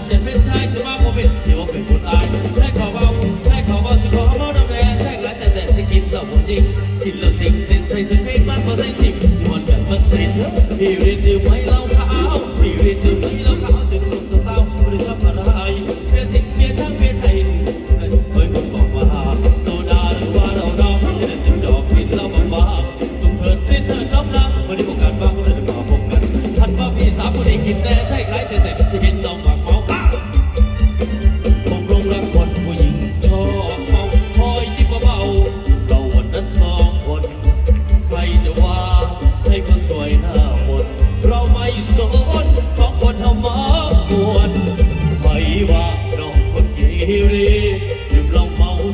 งเจ็เป็นชายถือาผมเป็นเดี๋ยเป็นคนอายใช่ขอเบาใช่ขอเบาสิขอเบาน้ำแดงใช่หลายแต่แต่สกินเราผมดิกินเราสิงเต้นใส่ใส่เพลงบ้านพอใส่ทิมนวลแบมันสินพี่รีดื่ไม่เล่าขาวพี่รีดื่ไม่เล่าขาวจนหนุ่มสาวไม่ชออะไรเพื่อสิเพียทั้งเพียไทยเฮ้ยผมบอกว่าโซดาหรือว่าเราดองจะเดินจุดอกกินเราบ้าบางเถิเต้นเถิดจอมลังวันนี้การบ้างคนเดินมาพบกันท่าว่าพี่สาวผู้ใดกิน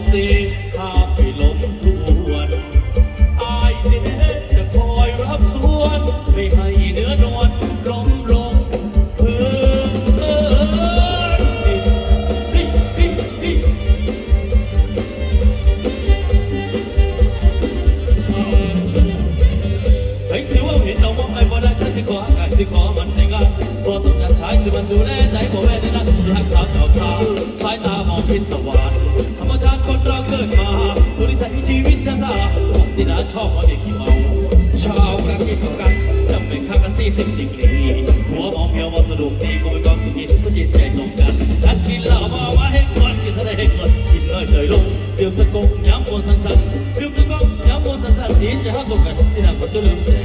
เมาเซข้าไปลมทวนอายเด็จะคอยรับส่วน ไม่ให้เนื้อนวลล้มลงเพื้นเอ่ยเฮ้สิว่าเห็นน้องมองไอ้บ่ได้ฉันที่ขออากาศที่ขอมันแต่งงานบ่ต้องอยากใช้สิมันดูแลใจบ่แม่ได้นั่นทักสาวจอบสาวสายตามองพินส ชอบเอาเด็กที่เมาชาวกระกินกันจำเป็นข้ากันสี่สิบดีกรีหัวมองเมียวว่าสดุกดีก็ไมกองสุกินก็จิตใจตรงกันนัดกินเหล้ามาว่าให้คนกินทะเลให้คนกินน้อยเฉยลงดื่มสะกงย้ำบนสังสังดื่มสะกงย้ำบนสังสังสีจะห้าตรงกันที่นั่งคนตัวลืม